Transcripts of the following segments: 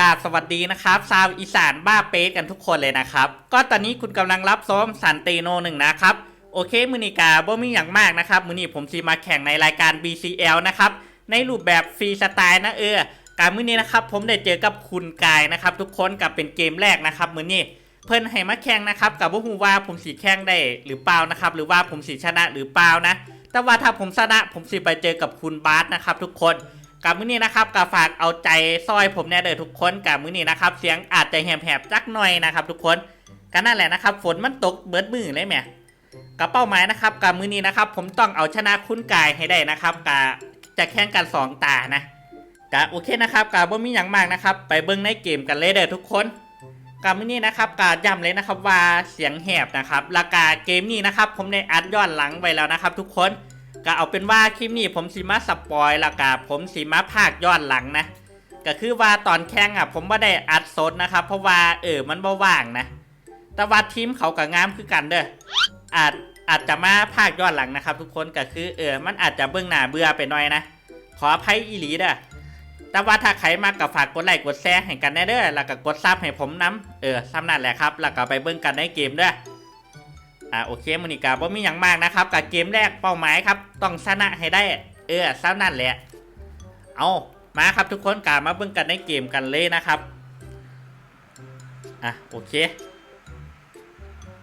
กาบสวัสดีนะครับชาวอีสานบ้าเป๊กกันทุกคนเลยนะครับ ก็ตอนนี้คุณกำลังรับซ้อมสันเตโนหนึ่งนะครับ โอเคมือนีกาบ่มีอย่างมากนะครับ มือนี้ผมซีมาแข่งในรายการ BCL นะครับ ในรูปแบบฟรีสไตล์นะเออการมือนี้นะครับ ผมได้เจอกับคุณกายนะครับ ทุกคนกับเป็นเกมแรกนะครับ มือนี้เพิ่นให้มาแข่งนะครับกับว่าฮูว่าผมสีแข่งได้หรือเปล่านะครับ หรือว่าผมสีชนะหรือเปล่านะ แต่ว่าถ้าผมชนะผมสิไปเจอกับคุณบาสนะครับ ทุกคน กับมื้อนี้นะครับกับฝากเอาใจซอยผมแน่เด้อทุกคนกับมื้อนี้นะครับ เสียงอาจจะแหบๆจักหน่อยนะครับ ทุกคนก็นั่นแหละนะครับ ฝนมันตกเบิดมือเลยแหมกับเป้าหมายนะครับกับมื้อนี้นะครับ ผมต้องเอาชนะคุณกายให้ได้นะครับกับจะแข่งกันสองตานะกะโอเคนะครับกับบ่มีอย่างมากนะครับ ไปเบิ่งในเกมกันเลยเด้อทุกคนกับมื้อนี้นะครับกาย้ำเลยนะครับว่าเสียงแหบนะครับราคาเกมนี้นะครับ ผมได้อัดย้อนหลังไว้แล้วนะครับ ทุกคน ก็เอาเป็นว่าคลิปนี้ผมสีมาสปอยล้วก็ผมสีมาภาคย้อนหลังนะ ก็คือว่าตอนแข่งอะ ผมไม่ได้อัดสดนะครับ เพราะว่าเออมันบ่ว่างนะ แต่ว่าทีมเขากับงามคือกันเด้ออาจอาจจะมาภาคย้อนหลังนะครับ ทุกคนก็คือเออมันอาจจะเบื้องหน้าเบื่อไปหน่อยนะ ขออภัยอีหลีเด้อแต่ว่าถ้าใครมากับฝากกดไลค์กดแชร์ให้กันแน่เด้อแล้วก็กดซับให้ผมน้ำเออซ้ำนั่นแหละครับ แล้วก็ไปเบิ่งกันในเกมเด้อ อ่าโอเคมูนิกาบ่มีอย่างมากนะครับกับเกมแรกเป้าหมายครับต้องชนะให้ได้ เออซ้ำนั่นแหละเอามาครับทุกคนกามาเบิ่งกันในเกมกันเลยนะครับอะโอเค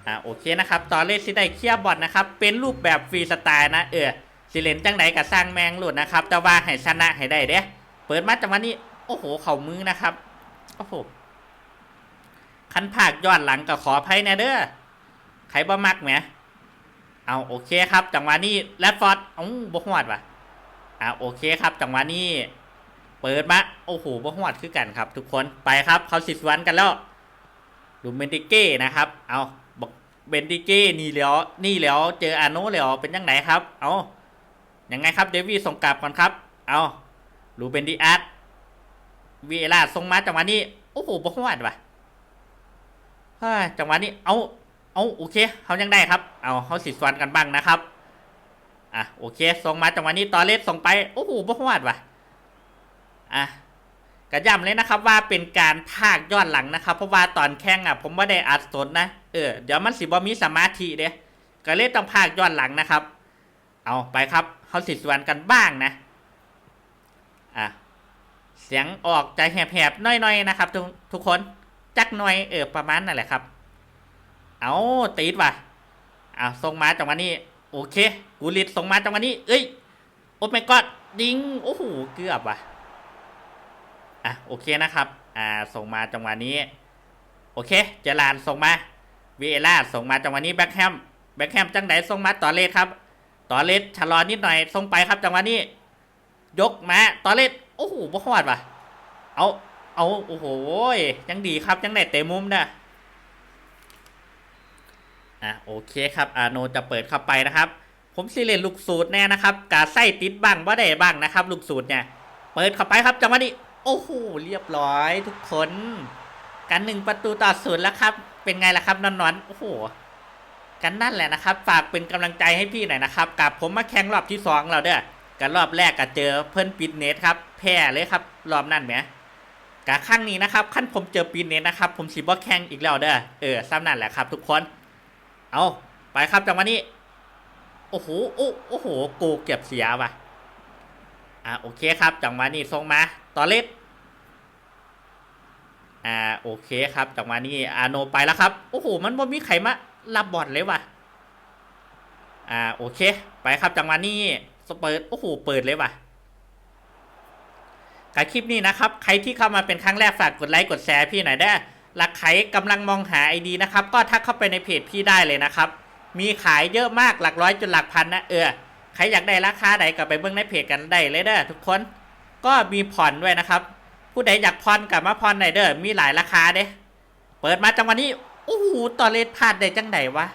อะโอเคนะครับตอนเล่นสิได้เคลียร์บอทนะครับเป็นรูปแบบฟรีสไตล์นะเออสิเลนจังไดกับสร้างแมงหลุดนะครับแต่ว่าให้ชนะให้ได้เด้เปิดมาจังวะนี้โอ้โหเข่ามือนะครับโอ้โหคันผากย้อนหลังก็ขออภัยนะเด้อ ใครบ่มักไหมเอาโอเคครับจังหวะนี้แรดฟอร์ดอ้าบ่หวดวะอ่าโอเคครับจังหวะนี้ เปิดมาโอ้โหบ่หวดคือกันครับ ทุกคนไปครับเขาสิสวนกันแล้วดูเบนติเก้นะครับ เอาบอกเบนติเก้นี่แล้วนี่แล้วเจออาโนแล้วเป็นยังไงครับ เอายังไงครับเดวี่ส่งกลับก่อนครับ เอาลูเบนดิอาร์ตวีเอล่าส่งมาจังหวะนี้โอ้โหบ่หวดวะจังหวะนี้เอา เอาโอเคเขายังได้ครับ เอาเขาสิสวนกันบ้างนะครับ อะโอเคส่งมาจังหวะนี้ตอเลสส่งไป โอ้โหบ่ฮวดว่ะ อะกระย้ำเลยนะครับว่าเป็นการภาคย้อนหลังนะครับ เพราะว่าตอนแข่งอะ ผมไม่ได้อัดสดนะ เออ เดี๋ยวมันสิบ่มีสมาธิเด้ก็เลยต้องภาคย้อนหลังนะครับ เอาไปครับเขาสิสวนกันบ้างนะ อะ เสียงออกจะแหบๆหน้อยๆนะครับ ทุกทุกคน จักหน่อยเออประมาณนั่นแหละครับ เอาตีดว่ะอ่าส่งมาจังหวะนี้ โอเค กูริดส่งมาจังหวะนี้ เอ้ย โอ้ไม่กอดยิง โอ้โห เกือบว่ะ อะ โอเคนะครับ อ่า ส่งมาจังหวะนี้ โอเค เจรานส่งมาวีเอล่าส่งมาจังหวะนี้แบ็คแฮม แบ็คแฮมจังไหนส่งมาต่อเลสครับ ต่อเลสชะลอนิดหน่อย ส่งไปครับจังหวะนี้ ยกมา ต่อเลสโอ้โหบ่ฮอดว่ะ เอา เอา โอ้โห ยังดีครับ ยังได้เตะมุมเด้ อะโอเคครับอาโนจะเปิดเข้าไปนะครับ ผมสิเลนลูกสูตรแน่นะครับกาไส้ติดบ้างว่าได้บ้างนะครับลูกสูตรเนี่ยเปิดเข้าไปครับจังหวะนี้โอ้โหเรียบร้อยทุกคน กันหนึ่งประตูต่อศูนย์แล้วครับ เป็นไงล่ะครับนอนนอนๆโอ้โหกันนั่นแหละนะครับ ฝากเป็นกำลังใจให้พี่หน่อยนะครับกับผมมาแข่งรอบที่สองเราเด้อกันรอบแรกก็เจอเพิ่อนปิดเน็ตครับแพ้เลยครับรอบนั่นแหมกะข้างนี้นะครับขั้นผมเจอปิดเน็ตนะครับ ผมสิบ่แข่งอีกแล้วเด้อเออซ้ำนั่นแหละครับ ทุกคน เอาไปครับจังหวะนี้ โอ้โห โอ้โอ้โหโกเก็บเสียว่ะ อ่าโอเคครับ จังหวะนี้ส่งมาต่อเล็ดอ่าโอเคครับ จังหวะนี้อาโนไปแล้วครับ โอ้โห มันบ่มีใครมารับบอลเลยว่ะ อ่าโอเค ไปครับจังหวะนี้สเปิดโอ้โห เปิดเลยว่ะกับคลิปนี้นะครับ ใครที่เข้ามาเป็นครั้งแรกฝากกดไลค์กดแชร์พี่หน่อยได้ หลักใครกำลังมองหาไอดีนะครับ ก็ทักเข้าไปในเพจพี่ได้เลยนะครับ มีขายเยอะมากหลักร้อยจนหลักพันนะเออใครอยากได้ราคาใดก็ไปเบิ่งในเพจกันได้เลยเด้อทุกคน ก็มีผ่อนด้วยนะครับ ผู้ใดอยากผ่อนกับมาผ่อนได้เด้อมีหลายราคาเด้เปิดมาจังวะนี้โอ้โหต่อเลทพลาดได้จังไดวะ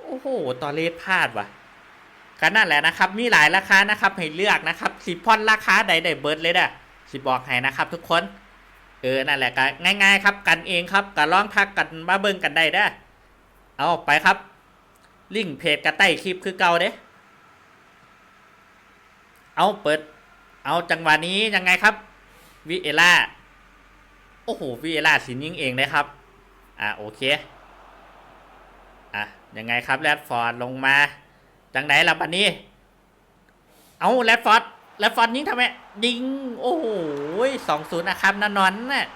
โอ้โหต่อเลทพลาดวะก็นั่นแหละนะครับ มีหลายราคานะครับให้เลือกนะครับสิผ่อนราคาใดได้เบิร์ดเลยเด้อสิบอกให้นะครับ ทุกคน เออ นั่นแหละก็ง่าย ๆ ครับ กันเองครับก็ลองทักกันมาเบิ่งกันได้เด้อเอาไปครับ ลิงก์เพจกระใต้คลิปคือเก่าเด้เอาเปิด เอาจังหวะนี้ยังไงครับวิเอล่าโอ้โหวีเอล่าสินยิงเองเลยครับ อะโอเค อะยังไงครับแรดฟอร์ดลงมา จังไหนล่ะบัดนี้ เอาแรดฟอร์ด แรดฟอร์ดยิงทำไมยิง โอ้โหสองศูนย์นะครับนนอนน่ะ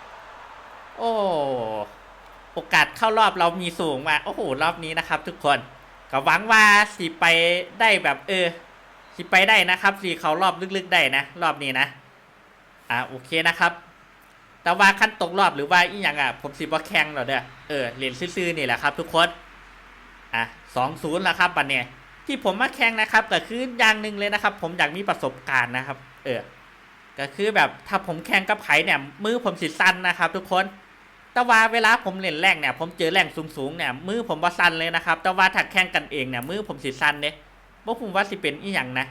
โอ้โอกาสเข้ารอบเรามีสูงมากโอ้โหรอบนี้นะครับ ทุกคนก็หวังว่าสิไปได้แบบเออสิไปได้นะครับสิเขารอบลึกๆได้นะ รอบนี้นะอะโอเคนะครับ แต่ว่าขั้นตกรอบหรือว่าอีหยังอะผมสิบ่แข่งหรอเด้อเออเหรียนซื่อๆนี่แหละครับ ทุกคนอะสองศูนย์แล้วครับบัดเนี่ย ที่ผมมาแข่งนะครับก็คืออย่างหนึ่งเลยนะครับ ผมอยากมีประสบการณ์นะครับ เออก็คือแบบถ้าผมแข่งกับไผเนี่ยมือผมสิสั้นนะครับ ทุกคนแต่ว่าเวลาผมเล่นแรงเนี่ย ผมเจอแรงสูงๆเนี่ยมือผมว่าสั้นเลยนะครับ แต่ว่าถ้าแข่งกันเองเนี่ยมือผมสิสั้นเนี่ยบ่ผมว่าสิเป็นอีหยังนะ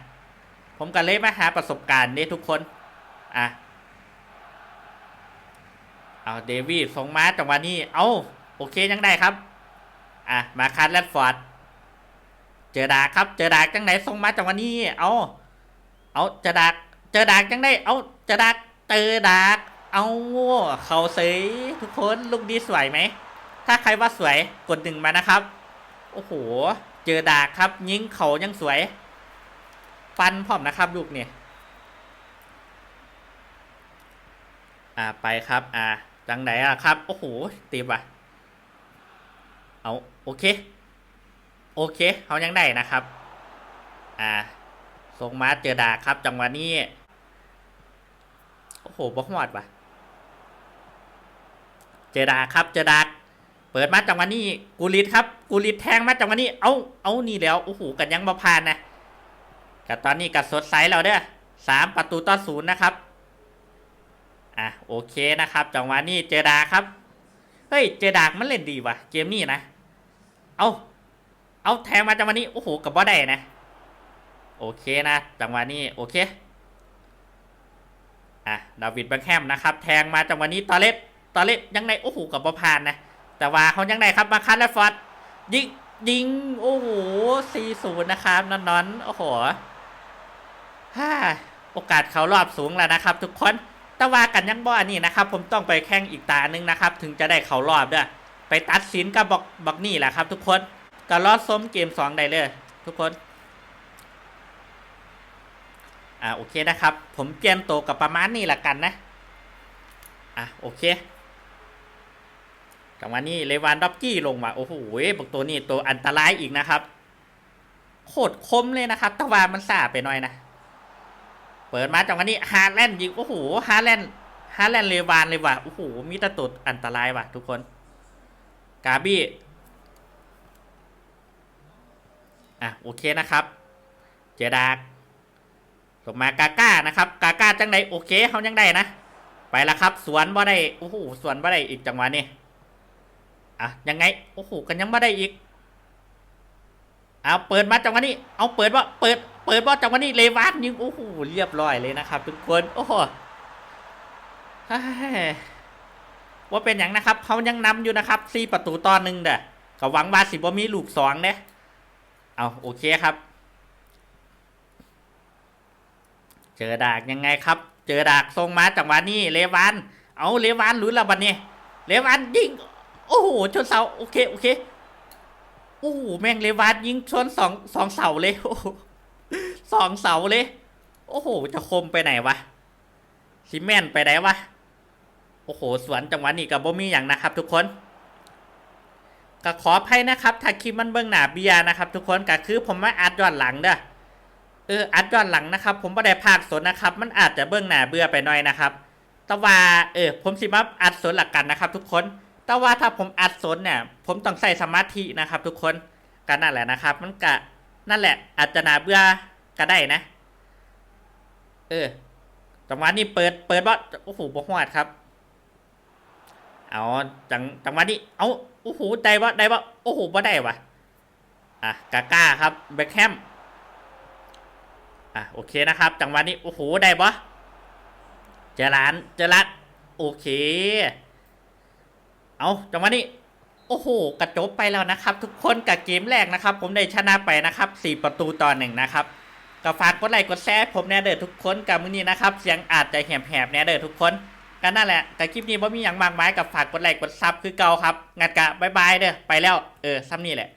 ผมก็เลยมาหาประสบการณ์เนี่ยทุกคนอะเอาเดวิดส่งมาจังหวะนี้ เอาโอเคยังได้ครับ อะ มาคัดแรดฟอร์ด เจอดากครับเจอดากจังไหนส่งมาจังวะนี้ เอาเอาเจอดากเจอดากจังได้ เอาเจอดากเจอดากเอาเขาเสยทุกคนลูกดีสวยไหมถ้าใครว่าสวยกดหนึ่งมานะครับ โอ้โห เจอดากครับ ยิงเขายังสวย ฟันพร้อมนะครับลูกเนี่ยอ่าไปครับ อ่าจังไหนอะครับ โอ้โหตีบอะเอาโอเค โอเคเขายังได้นะครับ อ่าส่งมาเจอดาครับจังหวะนี้ โอ้โหบอกหอดว่ะ เจอดาครับเจอดาเปิดมาจังหวะนี้ กูริดครับ กูริดแทงมาจังหวะนี้ เอาเอานี่แล้ว โอ้โห กันยังมาพานนะกับตอนนี้กับสดใสแล้วเด้อสามประตูต่อศูนย์นะครับ อะโอเคนะครับ จังหวะนี้เจอดาครับ เฮ้ย เจอดามันเล่นดีว่ะ เกมนี้นะ เอา เอาแทงมาจังหวะนี้โอ้โหกับบ่ได้นะ โอเคนะจังหวะนี้โอเคอะดาวิดแบงแฮมนะครับ แทงมาจังหวะนี้ตอเล็ดตอเล็ดยังไงโอ้โหกับบ่ผ่านนะ แต่ว่าเขายังไงครับมาคันและฟอร์ดยิงยิงโอ้โหสี่ศูนย์นะครับนอนนอนโอ้โหฮ่าโอกาสเขารอบสูงแล้วนะครับ ทุกคนแต่ว่ากันยังบ่อันนี้นะครับ ผมต้องไปแข่งอีกตาหนึ่งนะครับ ถึงจะได้เขารอบด้วยไปตัดสินกับบอกบอกนี่แหละครับ ทุกคน ก็รอดส้มเกมสองได้เลย ทุกคน อ่าโอเคนะครับ ผมเตรียมตัวกับประมาณนี้ละกันนะ อะโอเคจังหวะนี้เลวานด็อกกี้ลงมาโอ้โหบอกตัวนี้ตัวอันตรายอีกนะครับ โคตรคมเลยนะครับต่ว่ามันสาไปหน่อยนะ เปิดมาจังหวะนี้ฮาแลนด์ยิงโอ้โหฮาแลนด์ฮาแลนด์เลวานเลยว่ะโอ้โหมีแตะตุดอันตรายว่ะ ทุกคน กาบี้ อะโอเคนะครับ เจดากส่งมากาก้านะครับ กาก้าจังไดโอเคเขายังได้นะ ไปแล้วครับ สวนบ่ได้โอ้โหสวนบ่ได้อีกจังหวะนี้อะยังไงโอ้โหกันยังบ่ได้อีกเอาเปิดมาจังหวะนี้ เอาเปิดว่าเปิด เปิดว่าจังหวะนี้เลวานยิงโอ้โหเรียบร้อยเลยนะครับ ทุกคนโอ้โหว่าเป็นอย่างนะครับเขายังนำอยู่นะครับสี่ประตูตอนหนึ่งเด้อก็หวังว่าสิบ่มีลูกสองเด้ เอาโอเคครับ เจอดากยังไงครับ เจอดากทรงมาจังหวะนี้เลวาน เอาเลวานหลุนละบัดนี้เลวานยิง โอ้โหชนเสาโอเคโอเคโอ้โหแม่งเลวานยิงชนสองสองเสาเลยโอ้สองเสาเลย โอ้โหจะคมไปไหนวะซีเมนไปไหนวะโอ้โหสวนจังหวะนี้กับบ่มีอย่างนะครับทุกคน ก็ขออภัยนะครับ ถ้าคลิปมันเบื้องหน้าเบียนะครับ ทุกคนก็คือผมมาอัดย้อนหลังเด้อเอออัดย้อนหลังนะครับ ผมไม่ได้ภาคสนนะครับ มันอาจจะเบื้องหน้าเบื่อไปหน่อยนะครับ แต่ว่าเออผมสิมาอัดสนหลักกันนะครับ ทุกคน แต่ว่าถ้าผมอัดสนเนี่ย ผมต้องใส่สมาธินะครับ ทุกคนก็นั่นแหละนะครับ มันกะนั่นแหละ อาจจะหนาเบื่อก็ได้นะ เออจังหวะนี้เปิดเปิดว่าโอ้โหบกหวดครับ เอาจังจังหวะนี้ เอาโอ้โหได้ว่าได้ว่าโอ้โหบ่ได้วะอะกาก้าครับแบ็คแฮมอะโอเคนะครับ จังหวะนี้โอ้โหได้ปะเจรานเจรัดโอเค เอาจังหวะนี้โอ้โหกระจบไปแล้วนะครับ ทุกคนกับเกมแรกนะครับ ผมได้ชนะไปนะครับ4ประตูต่อหนึ่งนะครับก็ฝากกดไลค์กดแชร์ผมแน่เด้อทุกคนกับมื้อนี้นะครับ เสียงอาจจะแหบๆแน่เด้อทุกคน กกันนั่นแหละแต่คลิปนี้ผมมีอย่างมากมายกับฝากกดไลค์กดซับคือเก่าครับงัดกะบายบายเด้อไปแล้วเออซ้ำนี่แหละ